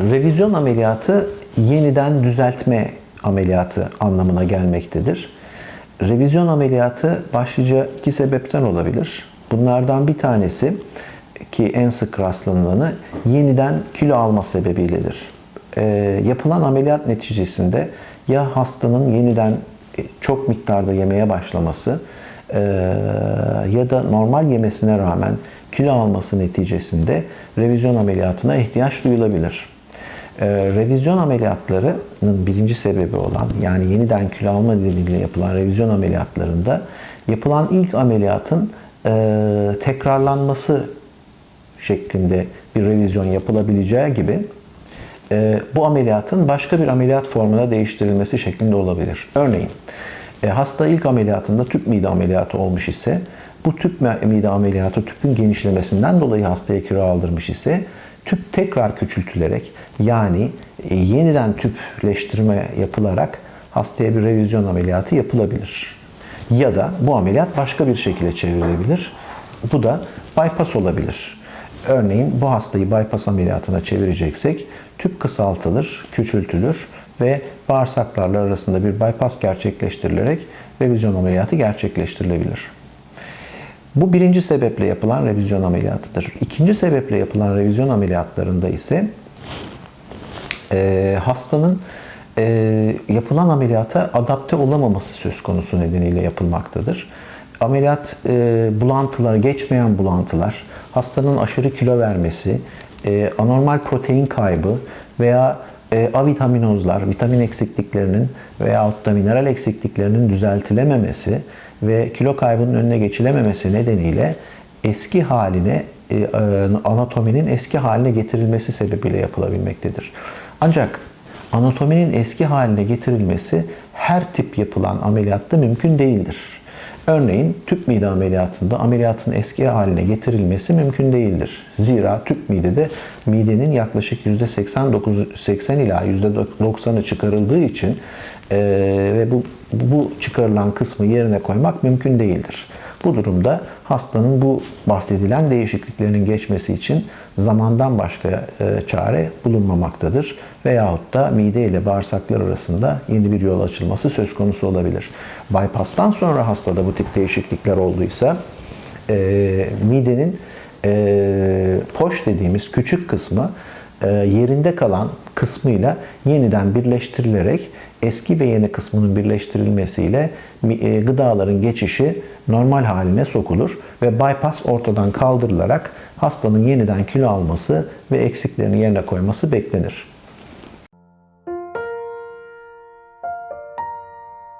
Revizyon ameliyatı yeniden düzeltme ameliyatı anlamına gelmektedir. Revizyon ameliyatı başlıca iki sebepten olabilir. Bunlardan bir tanesi ki en sık rastlanılanı yeniden kilo alma sebebiyledir. Ee, yapılan ameliyat neticesinde ya hastanın yeniden e, çok miktarda yemeye başlaması e, ya da normal yemesine rağmen kilo alması neticesinde revizyon ameliyatına ihtiyaç duyulabilir. Ee, revizyon ameliyatlarının birinci sebebi olan yani yeniden kilo alma nedeniyle yapılan revizyon ameliyatlarında yapılan ilk ameliyatın e, tekrarlanması şeklinde bir revizyon yapılabileceği gibi e, bu ameliyatın başka bir ameliyat formuna değiştirilmesi şeklinde olabilir. Örneğin e, hasta ilk ameliyatında tüp mide ameliyatı olmuş ise bu tüp mide ameliyatı tüpün genişlemesinden dolayı hastaya kilo aldırmış ise tüp tekrar küçültülerek yani e, yeniden tüpleştirme yapılarak hastaya bir revizyon ameliyatı yapılabilir. Ya da bu ameliyat başka bir şekilde çevrilebilir. Bu da bypass olabilir. Örneğin bu hastayı bypass ameliyatına çevireceksek tüp kısaltılır, küçültülür ve bağırsaklarla arasında bir bypass gerçekleştirilerek revizyon ameliyatı gerçekleştirilebilir. Bu birinci sebeple yapılan revizyon ameliyatıdır. İkinci sebeple yapılan revizyon ameliyatlarında ise e, hastanın e, yapılan ameliyata adapte olamaması söz konusu nedeniyle yapılmaktadır. Ameliyat e, bulantılar, geçmeyen bulantılar, hastanın aşırı kilo vermesi, e, anormal protein kaybı veya e, avitaminozlar, vitamin eksikliklerinin veyahut da mineral eksikliklerinin düzeltilememesi ve kilo kaybının önüne geçilememesi nedeniyle eski haline, e, e, anatominin eski haline getirilmesi sebebiyle yapılabilmektedir. Ancak anatominin eski haline getirilmesi her tip yapılan ameliyatta mümkün değildir. Örneğin tüp mide ameliyatında ameliyatın eski haline getirilmesi mümkün değildir. Zira tüp midede midenin yaklaşık %89 80 ila %90'ı çıkarıldığı için e, ve bu bu çıkarılan kısmı yerine koymak mümkün değildir. Bu durumda hastanın bu bahsedilen değişikliklerin geçmesi için zamandan başka e, çare bulunmamaktadır. Veyahut da mide ile bağırsaklar arasında yeni bir yol açılması söz konusu olabilir. Bypass'tan sonra hastada bu tip değişiklikler olduysa e, midenin e, poş dediğimiz küçük kısmı yerinde kalan kısmıyla yeniden birleştirilerek eski ve yeni kısmının birleştirilmesiyle e, gıdaların geçişi normal haline sokulur ve bypass ortadan kaldırılarak hastanın yeniden kilo alması ve eksiklerini yerine koyması beklenir.